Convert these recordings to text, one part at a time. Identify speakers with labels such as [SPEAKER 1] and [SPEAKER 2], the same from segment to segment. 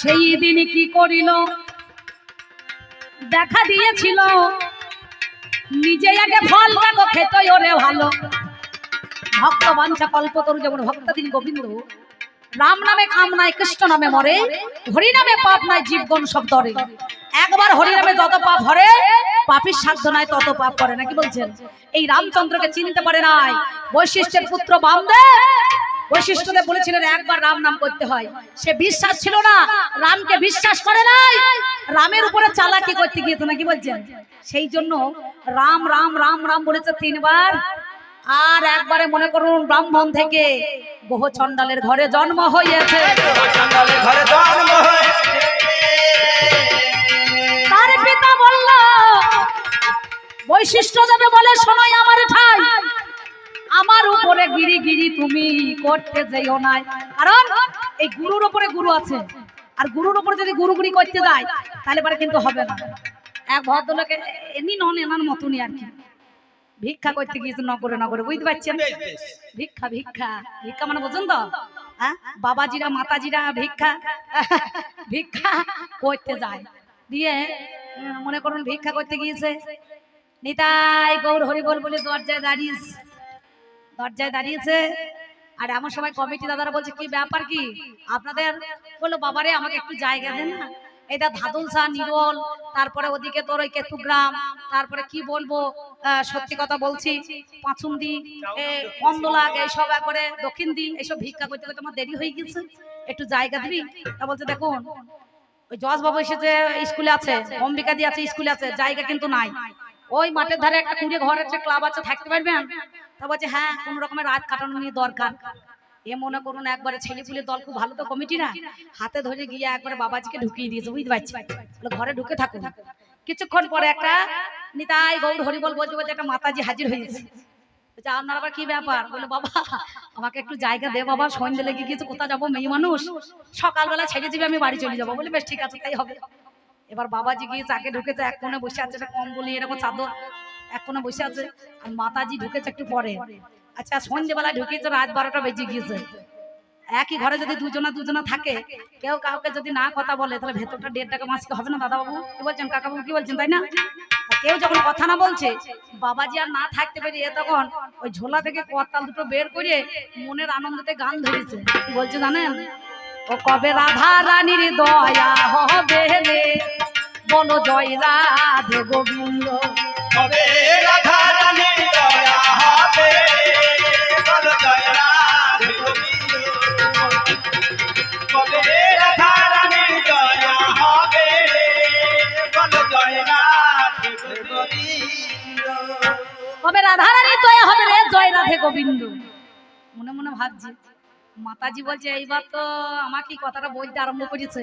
[SPEAKER 1] সেই দিন কি করিল? দেখা দিয়েছিল। নিজে আগে ফল দেখো খেতই ওরে ভালো। ভক্ত বাঞ্ছা কল্পতরু যেমন ভক্ত দিন গোবিন্দ। রাম নামে কাম নাই, কৃষ্ণ নামে মরে। হরি নামে পাপ নাই, জীবগণ সব ধরে। একবার হরি নামে যত পাপ হরে পাপির সাধ্য নাই, তত পাপ করে। নাকি বলছেন? এই রামচন্দ্রকে চিনতে পারে নাই, বৈশিষ্ট্যের পুত্র বামদেব। বৈশিষ্ট্যদেব বলেছিলেন, একবার রাম নাম করতে হয়। সে বিশ্বাস ছিল না। রামকে বিশ্বাস করে নাই। রামের উপরে চালাকি করতে গিয়েছে নাকি বলছেন? সেই জন্য রাম রাম রাম রাম বলেছে তিনবার। আর একবারে মনে করুন, ব্রাহ্মণ থেকে বহু চন্ডালের ঘরে জন্ম
[SPEAKER 2] জন্ম
[SPEAKER 1] তার পিতা বলল, বৈশিষ্ট্য দেবে বলে শোনাই আমার ঠাই। আমার উপরে গিরি গিরি তুমি করতে যেও নাই। কারণ এই গুরুর উপরে গুরু আছে। আর গুরুর উপরে যদি গুরু গুরুগুরি করতে যায় তাহলে পরে কিন্তু হবে না। এক ভদ্রলোকে এমনি নন এনার মতনই আর কি। ভিক্ষা করতে গিয়েছে নগরে নগরে বুঝতে পারছেন। ভিক্ষা ভিক্ষা। ভিক্ষা মানে বোঝেন তো? হ্যাঁ? বাবাজিরা মাতাজিরা ভিক্ষা ভিক্ষা করতে যায়। দিয়ে মনে করুন ভিক্ষা করতে গিয়েছে। নিতাই গৌর হরিবল বলে দরজায় দাঁড়িয়েছে। দরজায় দাঁড়িয়েছে। আর এমন সময় কমিটি দাদারা বলছে, কি ব্যাপার কি? আপনাদের বলল, বাবারে, আমাকে একটু জায়গা দেন না। এটা ধাদুলসা নিরল, তারপরে ওদিকে তোর ওই কেতুগ্রাম, তারপরে কি বলব সত্যি কথা বলছি, পাঁচুন্দি কন্দলাগ এইসব একবারে দক্ষিণ দিন এইসব ভিক্ষা করতে করতে আমার দেরি হয়ে গেছে একটু জায়গা দিবি? তা বলছে, দেখুন, ওই জজ বাবু এসেছে, স্কুলে আছে, অম্বিকা দি আছে, স্কুলে আছে, জায়গা কিন্তু নাই। ওই মাঠের ধারে একটা কুড়িয়ে ঘর আছে ক্লাব আছে, থাকতে পারবেন? তা বলছে হ্যাঁ কোন রকমের রাত কাটানো নিয়ে দরকার। এ মনে করুন, একবারে ছেলে পুলে দল খুব ভালো তো কমিটিরা হাতে ধরে গিয়ে একবারে বাবাজিকে ঢুকিয়ে দিয়েছে, বুঝতে পারছি? ঘরে ঢুকে থাকুন। কিছুক্ষণ পরে একটা নিতাই গৌর হরিবল বলছে বলছে, একটা মাতাজি হাজির হয়েছে। বলছে, আপনার আবার কি ব্যাপার? বলে, বাবা, আমাকে একটু জায়গা দে বাবা, সন্ধ্যে লেগে গিয়েছে, কোথায় যাব? মেয়ে মানুষ। সকালবেলা ছেড়ে দিবি, আমি বাড়ি চলে যাব। বলে, বেশ, ঠিক আছে, তাই হবে। এবার বাবাজি গিয়ে চাকে ঢুকেছে, এক কোণে বসে আছে একটা কম্বলি এরকম চাদর এক কোণে বসে আছে, আর মাতাজি ঢুকেছে একটু পরে। আচ্ছা সন্ধ্যেবেলা ঢুকিয়েছে রাত বারোটা বেজে গিয়েছে। একই ঘরে যদি দুজনা দুজনা থাকে, কেউ কাউকে যদি না কথা বলে, তাহলে ভেতরটা দেড় টাকা মাসকে হবে না দাদা বাবু কি বলছেন কাকা বাবু কি বলছেন, তাই না? কেউ যখন কথা না বলছে, বাবাজি আর না থাকতে পেরে এ তখন ওই ঝোলা থেকে করতাল দুটো বের করে মনের আনন্দতে গান ধরেছে। বলছে জানেন? ও কবে রাধা রানীর দয়া হবে রে? বলো জয় রাধে গোবিন্দ।
[SPEAKER 2] কবে রাধা রানীর দয়া হবে? বলো জয় রাধে গোবিন্দ। কবে রাধা রানীর দয়া হবে? বলো জয় রাধে গোবিন্দ।
[SPEAKER 1] কবে রাধা রানীর দয়া হবে রে? জয় রাধে গোবিন্দ। মনে মনে ভাবছি। মাতাজি বলছে এইবার তো আমাকে কথাটা বলতে আরম্ভ করেছে।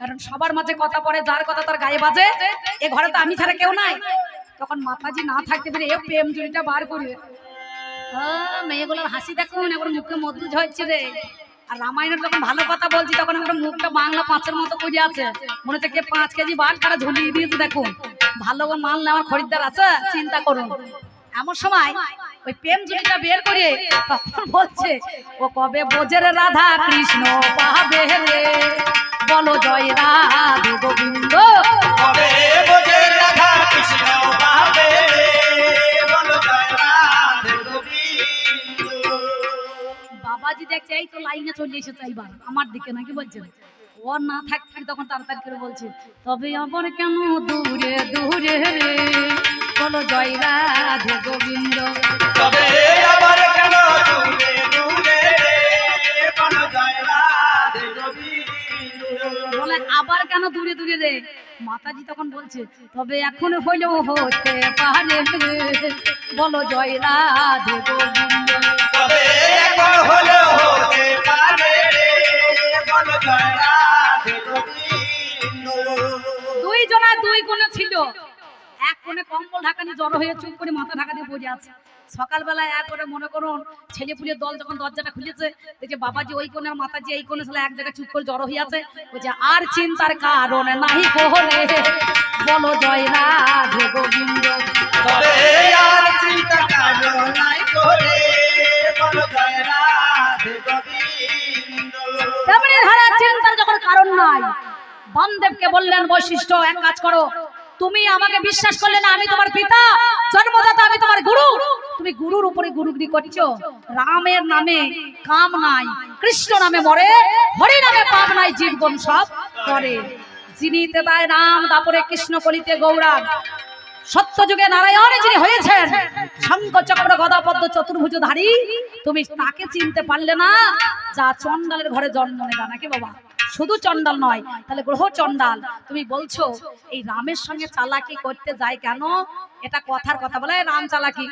[SPEAKER 1] কারণ সবার মাঝে কথা পড়ে যার কথা তার গায়ে বাজে এ ঘরে তো আমি ছাড়া কেউ নাই। তখন মাতাজি না থাকতে পারে এ প্রেম জুড়িটা বার আহ, মেয়েগুলোর হাসি দেখুন এবার মুখে মধু ঝরছে রে। আর রামায়ণের যখন ভালো কথা বলছি তখন আমরা মুখটা বাংলা পাঁচের মতো করে আছে। মনে হচ্ছে কে পাঁচ কেজি বাট তারা ঝুলিয়ে দিয়েছে দেখুন। ভালো মাল নেওয়ার খরিদ্দার আছে চিন্তা করুন। এমন সময় ওই প্রেম জুড়িটা বের করে তখন বলছে ও কবে বোঝের রাধা কৃষ্ণ পাবে রে? বলো জয় রাধে গোবিন্দ।
[SPEAKER 2] কবে বোঝে রাধা কৃষ্ণ পাবে।
[SPEAKER 1] বাবাজি দেখছে এই তো লাইনে চলে এসেছে এইবার আমার দিকে নাকি বলছেন? ও না থাকতে তখন তাড়াতাড়ি করে বলছে তবে আবার কেন দূরে দূরে রে? বলো জয় রাধে গোবিন্দ।
[SPEAKER 2] তবে আবার কেন দূরে দূরে? বলো জয় রাধে গোবিন্দ।
[SPEAKER 1] বলে আবার কেন দূরে দূরে রে? মাতাজি তখন বলছে তবে এখন হইলেও হতে পারে রে। বলো জয় রাধে গোবিন্দ।
[SPEAKER 2] তবে এখন হলেও হতে পারে বলো জয় রাধে গোবিন্দ।
[SPEAKER 1] দুই জনা দুই কোণে ছিল। এক কোণে কম্বল ঢাকা নিয়ে জড়ো হয়ে চুপ করে মাথা ঢাকা দিয়ে বসে আছে। সকালবেলায় এক করে মনে করুন ছেলে পুলের দল যখন দরজাটা খুলেছে দেখছে বাবাজি ওই কোণের মাতাজি এই কোণে এক জায়গায় চুপ করে জড়ো হয়ে আছে বলছে আর চিন্তার কারণ নাহি কোহরে বলো জয় রাধে গোবিন্দ।
[SPEAKER 2] আর চিন্তা কারও নাই করে বলো জয় রাধে
[SPEAKER 1] তেমনি ধারা চিন্তার যখন কারণ নাই বামদেবকে বললেন বৈশিষ্ট্য এক কাজ করো। তুমি আমাকে বিশ্বাস করলে না আমি তোমার পিতা, জন্মদাতা, আমি তোমার গুরু। তুমি গুরুর উপরে গুরুগিরি করছ। রামের নামে কাম নাই, কৃষ্ণ নামে মরে, হরি নামে পাপ নাই জীবন সব করে। যিনিতে তাই রাম তারপরে কৃষ্ণ কলিতে গৌরাঙ্গ সত্যযুগে নারায়ণ যিনি হয়েছেন, শঙ্খ চক্র গদা পদ্ম চতুর্ভুজধারী তুমি তাকে চিনতে পারলে না, যা চন্ডালের ঘরে জন্ম নেবা নাকি বাবা? শুধু চন্ডাল নয়, তাহলে গ্রহ চন্ডাল তুমি বলছো, এই রামের সঙ্গে চালাকি করতে যায় কেন? এটা কথার কথা বলে রাম চালাকি।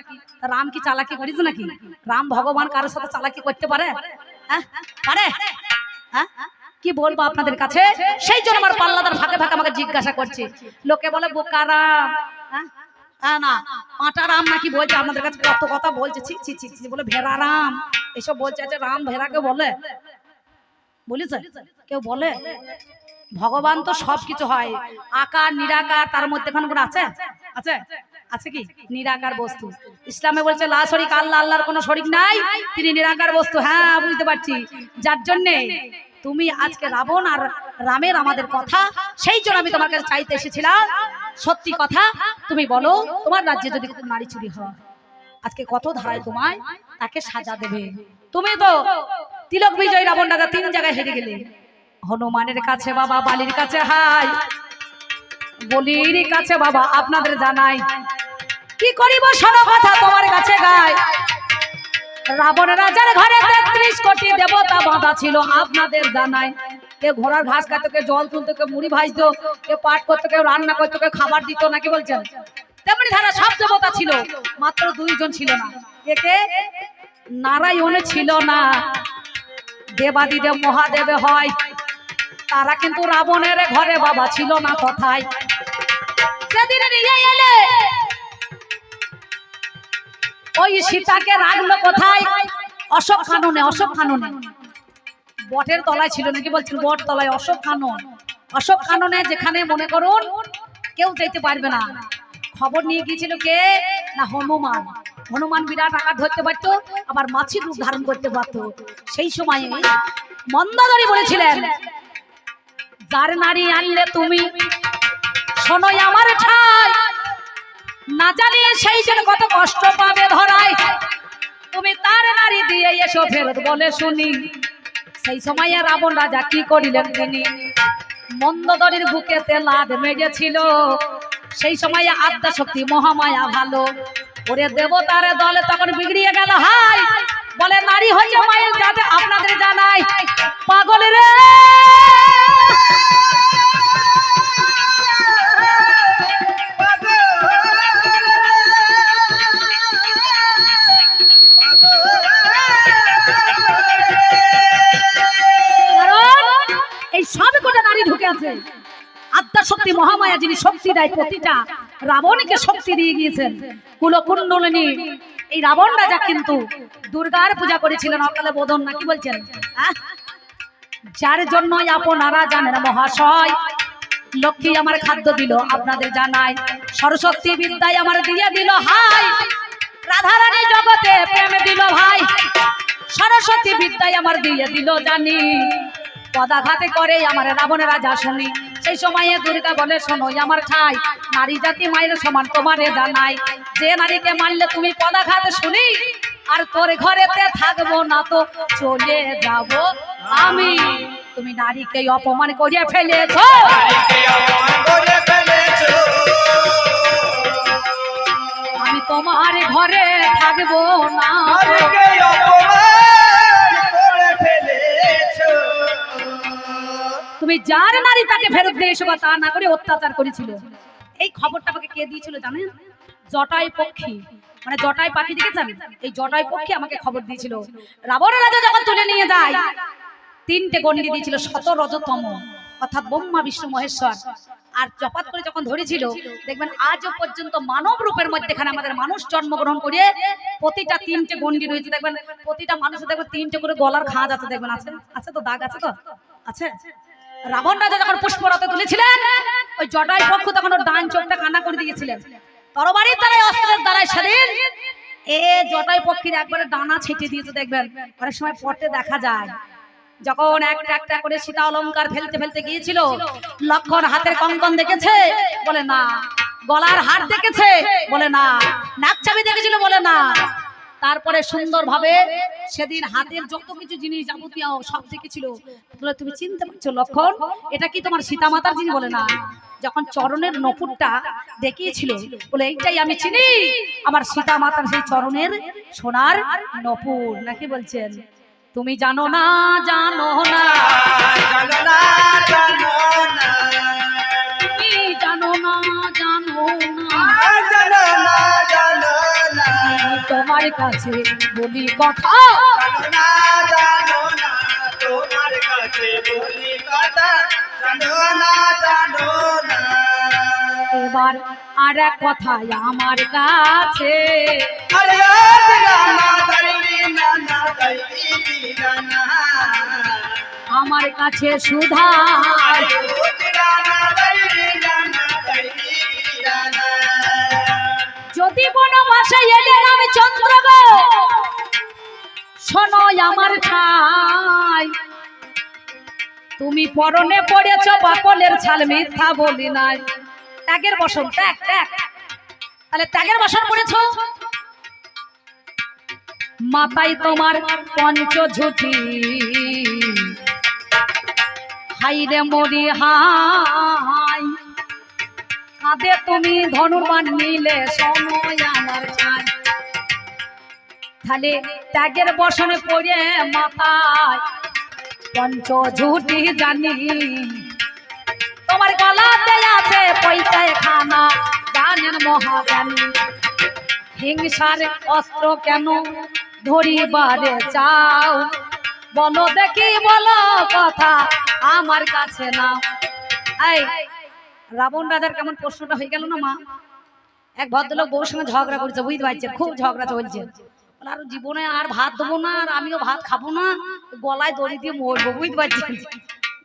[SPEAKER 1] রাম কি চালাকি করিস নাকি? রাম ভগবান কারোর সাথে চালাকি করতে পারে? হ্যাঁ? পারে? হ্যাঁ? কি বলব আপনাদের কাছে? সেই জন্য আমার পাল্লাদার ফাঁকে ফাঁকে আমাকে জিজ্ঞাসা করছে। লোকে বলে, বোকা রাম। হ্যাঁ? হ্যাঁ না নাকি বলছে? আপনাদের কাছে কত কথা বলছে? ছি, বলে, ভেড়া রাম। এসব বলছে আচ্ছা রাম ভেড়াকে বলে। বলিস কেউ বলে, ভগবান তো সব কিছু হয়, আকার, নিরাকার, তার মধ্যে কোনো কোনো আছে? আছে? আছে কি? নিরাকার বস্তু। ইসলামে বলছে, লা শরিক আল্লাহ, আল্লাহর কোনো শরিক নাই, তিনি নিরাকার বস্তু। হ্যাঁ বুঝতে পারছি। যার জন্যে তুমি আজকে রাবণ আর রামের আমাদের কথা, সেই জন্য আমি তোমার কাছে চাইতে এসেছিলাম। সত্যি কথা, তুমি বলো, তোমার রাজ্যে যদি নারী চুরি হয়, আজকে কত ধারায় তোমায় তাকে সাজা দেবে? তুমি তো তিলক বিজয়, রাবণ রাজা তিন জায়গায় হেরে গেলে। হনুমানের কাছে বাবা, বালির কাছে হাই। বলির কাছে বাবা, আপনাদের জানাই। কি করিব শোনো কথা তোমার কাছে গায় রাবণ রাজার ঘরে তেত্রিশ কোটি দেবতা বাঁধা ছিল, আপনাদের জানাই। কে ঘোড়ার ঘাস খাতো কে জল তুলতো, কে মুড়ি ভাজতো, কে পাট করতো কেউ রান্না করতো কেউ খাবার দিত, নাকি বলছেন? তেমনি ধারা সব দেবতা ছিল, মাত্র দুইজন ছিল না। কে কে? নারায়ণ ছিল না। দেবাদিদেব মহাদেবে হয়। তারা কিন্তু রাবণের ঘরে বাবা ছিল না কথায়। এলে ওই সীতাকে রাখল কোথায়? অশোক কাননে অশোক কাননে। বটের তলায় ছিল নাকি বলছিল? বট তলায়, অশোক কানন। অশোক কাননে যেখানে মনে করুন, কেউ যেতে পারবে না। খবর নিয়ে গিয়েছিল কে? না হনুমান। হনুমান বিরাট আকার ধরতে পারতো, আবার মাছির রূপ ধারণ করতে পারতো। সেই সময়ে মন্দাদরি বলেছিলেন, যার নারী আনলে তুমি শোনোই আমার ঠাই। না জানি সেই জন্য কত কষ্ট পাবে ধরাই। তুমি তার নারী দিয়ে এসো ফেরত বলে শুনি। সেই সময়ে রাবণ রাজা কি করিলেন তিনি? মন্দদরির বুকেতে লাদ মেরেছিল সেই সময়ে আদ্যা শক্তি মহামায়া ভালো। ওরে দেবতার দলে তখন বিগড়িয়ে গেল, হাই! বলে, নারী হচ্ছে মায়ের যাতে আপনাদের জানাই, পাগল রে! এই সব কটা নারী ঢুকে আছে। আত্মা শক্তি মহামায়া যিনি শক্তি দেয় প্রতিটা রাবণকে শক্তি দিয়ে গিয়েছেন। কুলকুণ্ডলিনী, এই রাবণ রাজা কিন্তু দুর্গার পূজা করেছিলেন, অকালে বোধন না, কি বলছেন? যার জন্য আপনারা জানেন মহাশয়, লক্ষ্মী আমার খাদ্য দিল, আপনাদের জানাই। সরস্বতী বিদ্যায় আমার দিয়ে দিল, হাই। রাধারানী জগতে প্রেম দিল, ভাই। সরস্বতী বিদ্যায় আমার দিয়ে দিল, জানি। পদাঘাতে করে আমার রাবণের রাজা শুনি। সেই সময়ে দুর্গা বলে, শোনো আমার ঠাই। নারী জাতি মায়ের সমান, তোমারে জানাই যে নারীকে মারলে তুমি পদাঘাত শুনি, আর তোর ঘরেতে থাকব না তো চলে যাব আমি। তুমি নারীকে অপমান করিয়ে ফেলেছো। আমি তোমার ঘরে থাকব না তুমি যার নারী তাকে ফেরত দিয়ে এসো বা তা না করে অত্যাচার করেছিল। এই খবরটা আমাকে কে দিয়েছিল জানেন? জটাই পক্ষী। মানে জটাই পাখি দেখেছেন? এই জটাই পক্ষী আমাকে খবর দিয়েছিল। রাবণ রাজা যখন তুলে নিয়ে যায়, তিনটে গন্ডি দিয়েছিল শত রজতম অর্থাৎ ব্রহ্মা, বিষ্ণু, মহেশ্বর। আর চপাত করে যখন ধরেছিল, দেখবেন আজও পর্যন্ত মানব রূপের মধ্যে এখানে আমাদের মানুষ জন্মগ্রহণ করে প্রতিটা তিনটে গন্ডি রয়েছে। দেখবেন প্রতিটা মানুষের দেখবেন তিনটে করে গলার খাঁজ আছে। দেখবেন আছে? আছে তো? দাগ আছে তো? আছে? রাবণ রাজা যখন পুষ্পরথে তুলেছিলেন, ওই জটাই পক্ষ তখন ওর ডান চোখটা কান্না করে দিয়েছিলেন। তরবারির দ্বারাই অস্ত্রের দ্বারাই সেদিন এ জটাই পক্ষীর একবারে ডানা ছিটিয়ে দিয়েছে, দেখবেন। অনেক সময় পটে দেখা যায়, যখন একটা একটা করে সীতা অলঙ্কার ফেলতে ফেলতে গিয়েছিল, লক্ষণ হাতের কঙ্কন দেখেছে, বলে না। গলার হার দেখেছে, বলে না। নাক চাবি দেখেছিল, বলে না। তারপরে সুন্দরভাবে সেদিন হাতের যত কিছু জিনিস যাবতীয় সব দেখেছিল। বলে, তুমি চিনতে পারছ লক্ষণ? এটা কি তোমার সীতা মাতার জিনিস বলে, না। যখন চরণের নপুরটা দেখিয়েছিল, বলে, এইটাই আমি চিনি। আমার সীতা মাতার সেই চরণের সোনার নপুর। নাকি বলছেন? তুমি জানো না জানো না
[SPEAKER 2] জানো না জানো না।
[SPEAKER 1] তুমি জানো না জানো না। তোমার কাছে বলি কথা।
[SPEAKER 2] জানো না তোমার কাছে বলি কথা। জানো না জানো না।
[SPEAKER 1] এবার আর এক কথা আমার কাছে।
[SPEAKER 2] আরে
[SPEAKER 1] আমার কাছে সুধা আমার ঠাই তুমি পরনে পড়েছ বাকলের ছাল মিথ্যা বলি নাই। ত্যাগের বসন, ত্যাগ ত্যাগ। তাহলে ত্যাগের বসন পড়েছ? মাথায় তোমার পঞ্চ ঝুটি। হাইরে মরি হাই কাঁদে তুমি ধনুর্বান নিলে সময় আমার চাই। তাহলে ত্যাগের বসনে পড়ে মাথায় পঞ্চ ঝুটি জানি। তোমার গলাতে আছে পৈতায় খানা জানেন মহাজ্ঞানী হিংসার অস্ত্র কেন ধরিবারে চাও? বলো দেখি, বলো কথা আমার কাছে না রাবণ রাজার কেমন প্রশ্নটা হয়ে গেল না, মা? এক ভদ্রলোক বউর সঙ্গে ঝগড়া করছে, বুঝতে পারছে, খুব ঝগড়া চলছে। আর জীবনে আর ভাত দেবো না, আর আমিও ভাত খাব না, গলায় দড়ি দিয়ে মরবো, বুঝতে পারছেন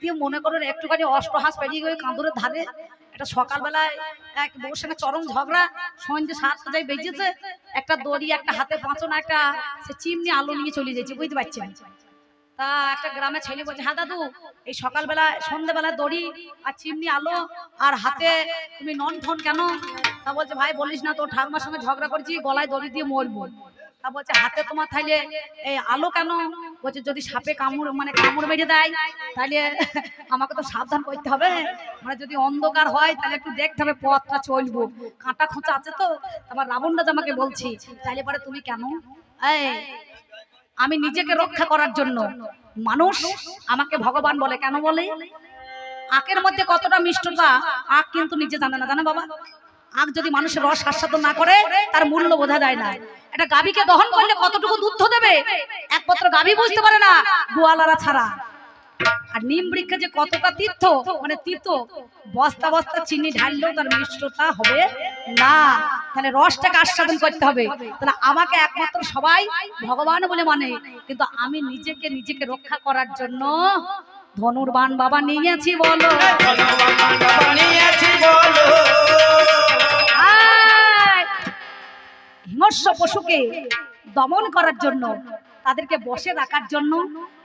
[SPEAKER 1] দিয়ে মনে করুন একটুখানি অষ্টহাস পেরিয়ে গিয়ে কাঁদুরের ধারে একটা সকালবেলায় এক বউর সঙ্গে চরম ঝগড়া, সন্ধ্যে সাতটা যাই বেজেছে, একটা দড়ি, একটা হাতে পাঁচন, একটা সে চিমনি আলো নিয়ে চলে যাচ্ছে, বুঝতে পারছেন তা একটা গ্রামে ছেলে বলছে হ্যাঁ দাদু, এই সকালবেলা সন্ধ্যেবেলা দড়ি আর চিমনি আলো আর হাতে তুমি নন ঠন কেন? তা বলছে, ভাই, বলিস না, তোর ঠাকুমার সঙ্গে ঝগড়া করছি, গলায় দড়ি দিয়ে মরবো। তা বলছে, হাতে তোমার তাইলে এই আলো কেন? বলছে, যদি সাপে কামড় মানে কামড় মেরে দেয় তাহলে আমাকে তো সাবধান করতে হবে। মানে যদি অন্ধকার হয় তাহলে একটু দেখতে হবে, পথটা চলবো। কাঁটা খোঁচা আছে তো? আমার রাবণ রাজা আমাকে বলছি, তাইলে পরে তুমি কেন? এই আমি নিজেকে রক্ষা করার জন্য। মানুষ আমাকে ভগবান বলে কেন বলে? আখের মধ্যে কতটা মিষ্টতা আখ কিন্তু নিজে জানে না জানে বাবা? আখ যদি মানুষের রস আস্বাদন না করে তার মূল্য বোঝা যায় না। একটা গাভীকে দহন করলে কতটুকু দুধ দেবে? একমাত্র গাভী বুঝতে পারে না। গোয়ালারা ছাড়া। আর নিম বৃক্ষে যে কতটা তীর্থ মানে তীর্থ, বস্তা বস্তা চিনি ঢাললেও তার মিষ্টতা হবে না। তাহলে রসটাকে আস্বাদন করতে হবে। তাহলে আমাকে একমাত্র সবাই ভগবান বলে মানে। কিন্তু আমি নিজেকে নিজেকে রক্ষা করার জন্য ধনুর্বান বাবা নিয়েছি বলো! হিংস্র পশুকে দমন করার জন্য তাদেরকে বসে রাখার জন্য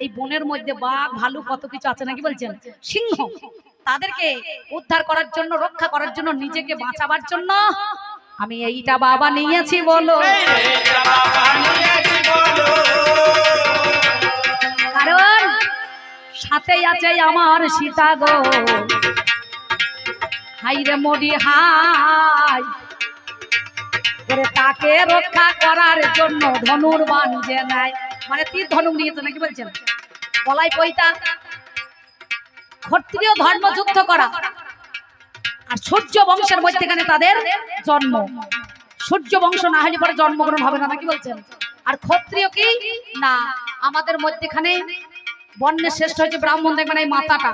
[SPEAKER 1] এই বনের মধ্যে বাঘ ভালু কত কিছু আছে নাকি বলছেন? সিংহ। তাদেরকে উদ্ধার করার জন্য, রক্ষা করার জন্য, নিজেকে বাঁচাবার জন্য আমি এইটা বাবা নিয়েছি বলো। কারণ সাথে আছে আমার সীতা গো। হাই রে মরি হাই তাকে রক্ষা করার জন্য ধনুর বান যে নাই মানে তীর ধনুক নিয়েছে নাকি বলছেন? গলায় পৈতা ক্ষত্রিয় ধর্ম যুদ্ধ করা আর সূর্য বংশের মধ্যেখানে তাদের জন্ম। সূর্য বংশ না হলে পরে জন্মগ্রহণ হবে না, নাকি বলছেন? আর ক্ষত্রিয় কি? না, আমাদের মধ্যেখানে বর্ণের শ্রেষ্ঠ হয়েছে ব্রাহ্মণ, দেখবেন এই মাথাটা।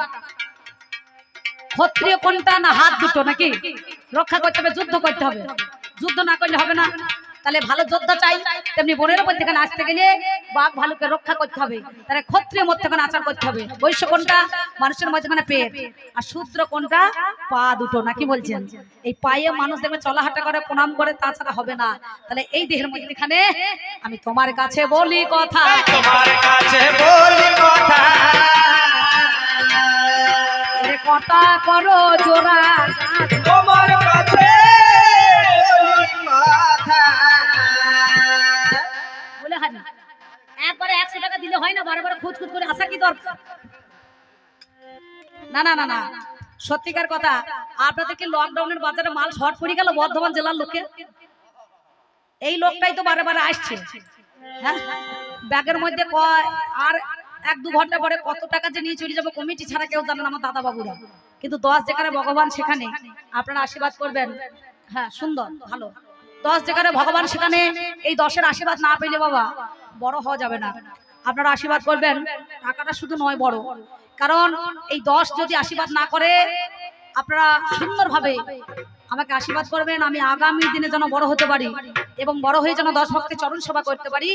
[SPEAKER 1] ক্ষত্রিয় কোনটা? না, হাত দুটো, নাকি? রক্ষা করতে হবে, যুদ্ধ করতে হবে। যুদ্ধ না করলে হবে না। তাহলে ভালো যোদ্ধা চাই, তেমনি বোনের মধ্যেখানে আসতে গেলে বাঘ ভালুকে রক্ষা করতে হবে। তাহলে ক্ষত্রিয় মধ্যখানে আচার করতে হবে। বৈশ্য কোনটা? মানুষের মধ্যখানে পেট। আর শূদ্র কোনটা? পা দুটো নাকি বলছেন? এই পায়ে মানুষ দেখবে চলাহাটা করে প্রণাম করে তাছাড়া হবে না। তাহলে এই দেহের মধ্যখানে আমি তোমার কাছে বলি কথা।
[SPEAKER 2] তোমার কাছে বলি কথা।
[SPEAKER 1] কথা করো জোড়া।
[SPEAKER 2] তোমার কাছে বলি কথা।
[SPEAKER 1] বলে হারি। একবারে একশো টাকা দিলে হয় না খুঁজ খুঁজ করে আসা কি দরকার? না না না না সত্যিকার কথা আপনাদের কি লকডাউনের বাজারে মাল শর্ট পড়ে গেল বর্ধমান জেলার লোকে। এই লোকটাই তো বারে বারে আসছে। হ্যাঁ? ব্যাগের মধ্যে কয়, আর এক দু ঘণ্টা পরে কত টাকা যে নিয়ে চলে যাব কমিটি ছাড়া কেউ জানে না আমার দাদা বাবুরা কিন্তু দশ যেখানে ভগবান সেখানে, আপনারা আশীর্বাদ করবেন। হ্যাঁ সুন্দর, ভালো। দশ যেখানে ভগবান সেখানে, এই দশের আশীর্বাদ না পেলে বাবা বড় হওয়া যাবে না। আপনারা আশীর্বাদ করবেন, টাকাটা শুধু নয়, বড়। কারণ এই দশ যদি আশীর্বাদ না করে, আপনারা সুন্দরভাবে আমাকে আশীর্বাদ করবেন, আমি আগামী দিনে যেন বড় হতে পারি এবং বড় হয়ে যেন দশ ভক্তের চরণ সেবা করতে পারি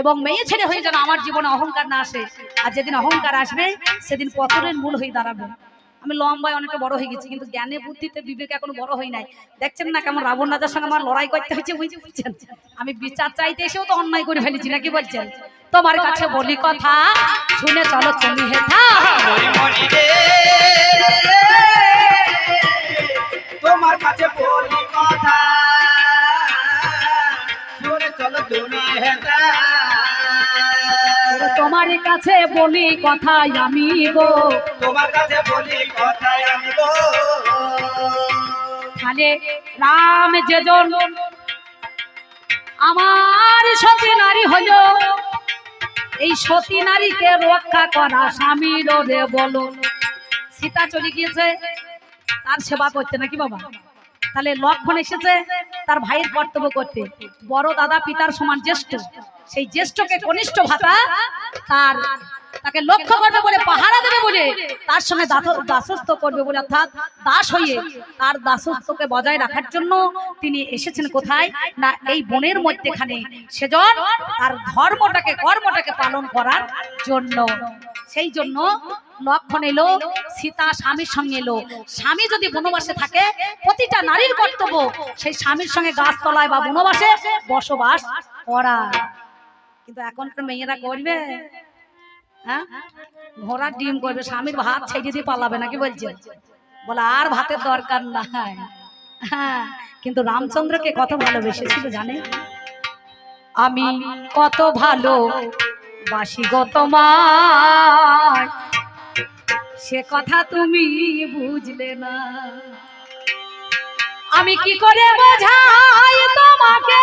[SPEAKER 1] এবং মেয়ে ছেলে হয়ে যেন আমার জীবনে অহংকার না আসে। আর যেদিন অহংকার আসবে, সেদিন পথরের মূল হয়ে দাঁড়াবে। আমি লম্বায় অনেকটা বড় হয়ে গেছি, কিন্তু জ্ঞানে বুদ্ধিতে বিবেক এখনও বড় হই নাই। দেখছেন না কেমন রাবণ রাজার সঙ্গে আমার লড়াই করতে হয়েছে বুঝতে পারছেন আমি বিচার চাইতে এসেও তো অন্যায় করে ফেলেছি, নাকি বলছেন? তোমার কাছে বলি কথা, শুনে চলো তুমি
[SPEAKER 2] রে তোমার কাছে বলি কথা, শুনে চলো তুমি
[SPEAKER 1] তোমার কাছে বলি কথাই আমি গো।
[SPEAKER 2] তোমার কাছে বলি কথা আমি গো।
[SPEAKER 1] তাহলে রাম যেজন আমার সতী নারী হলো। এই সতী নারীকে রক্ষা করা স্বামীর রে বলো। সীতা চলে গিয়েছে তার সেবা করতে নাকি বাবা? তাহলে লক্ষণ এসেছে তার ভাইয়ের কর্তব্য করতে। বড় দাদা পিতার সমান জ্যেষ্ঠ। সেই জ্যেষ্ঠকে কনিষ্ঠ ভাতা তার তাকে লক্ষ্য করবে বলে পাহারা দেবে বলে তার সঙ্গে দাসস্থ করবে বলে অর্থাৎ দাস হয়ে তার দাসস্থকে বজায় রাখার জন্য তিনি এসেছেন কোথায়? না, এই বনের মধ্যেখানে। সেজন তার ধর্মটাকে, কর্মটাকে পালন করার জন্য। সেই জন্য লক্ষণ এলো, সীতা স্বামীর সঙ্গে এলো। স্বামী যদি বনবাসে থাকে, প্রতিটা নারীর কর্তব্য সেই স্বামীর সঙ্গে গাছতলায় বা বনবাসে বসবাস করা। কিন্তু এখনকার মেয়েরা করবে। হ্যাঁ? ঘোড়ার ডিম করবে, স্বামীর ভাত ছেড়ে দিয়ে পালাবে নাকি বলছে? বলে, আর ভাতের দরকার নাই। হ্যাঁ কিন্তু রামচন্দ্রকে কত ভালোবেসেছিল জানে আমি কত ভালো বাসি গো তোমায়। সে কথা তুমি বুঝলে না। আমি কি করে বোঝাই তোমাকে?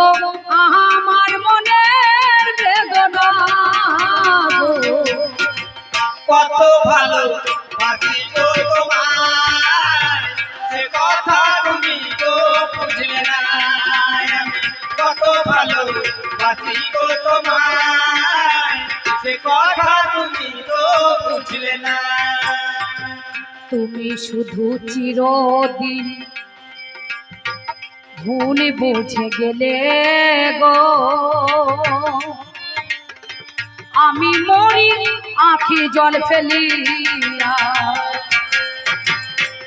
[SPEAKER 1] গো আমার মনের বেদনা
[SPEAKER 2] কত ভালো বাসি গো
[SPEAKER 1] তোমার?
[SPEAKER 2] সে কথা তুমি তো বুঝলে না। কত ভালো বাসি গো তোমার? সে কথা তুমি তো বুঝলে না।
[SPEAKER 1] তুমি শুধু চিরদিন ভুল বুঝে গেলে গো। আমি মরি আখি জল ফেলিয়া।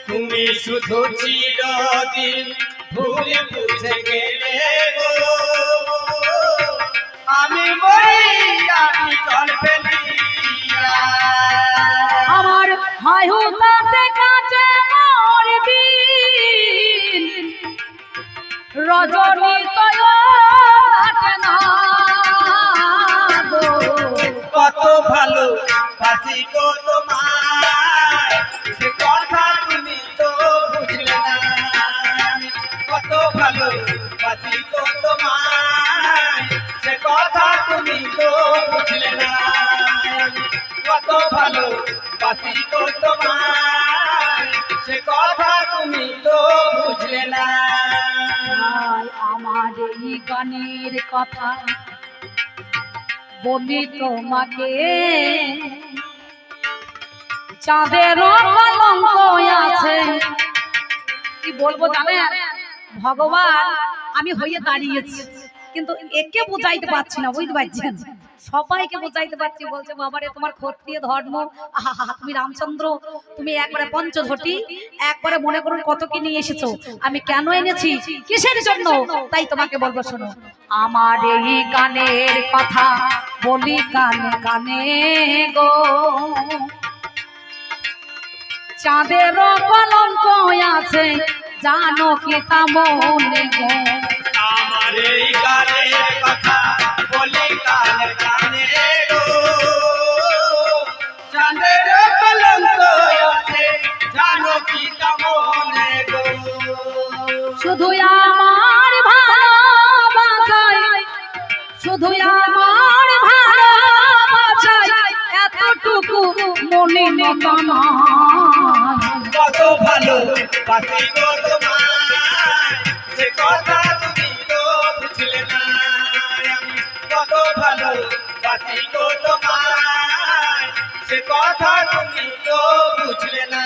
[SPEAKER 2] তুমি শুধু চিরদিন ভুলে বুঝে গেলে গো। আমি মরি ফেলিয়া।
[SPEAKER 1] আমার হায় হুতাতে কাটে মোর রজনী
[SPEAKER 2] কত ভালো বাসি গো তোমায়। সে কথা তুমি কত ভালো বাসি গো তোমায়। সে কথা তুমি
[SPEAKER 1] কত ভালো বাসি গানের কথা। বলি তোমাকে, চাঁদের আছে। কি বলব জানেন? ভগবান, আমি হয়ে দাঁড়িয়েছি। কিন্তু একে বুঝাইতে পারছি না, বুঝতে পারছেন? সবাইকে বুঝাইতে পারছি, বলছে, বাবারে, তোমার ক্ষত্রিয় ধর্ম। আহা তুমি রামচন্দ্র, তুমি একবারে পঞ্চধটি, একবারে মনে করুন কত কি নিয়ে এসেছ। আমি কেন এনেছি? কিসের জন্য? তাই তোমাকে বলব, শোনো। আমার এই গানের কথা বলি কানে কানে গো। চাঁদের কলঙ্ক আছে, জানো কি তা মনে গো?
[SPEAKER 2] আমার কত ভালো বাসি গো তোমায় সে কথা তুমি তো বুঝলে না, আমি কত ভালো বাসি গো কথা তুমি তো বুঝলে না।